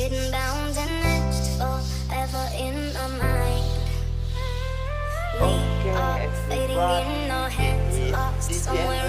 Hidden bound and etched forever in our mind. We Okay, are fading in our heads, lost somewhere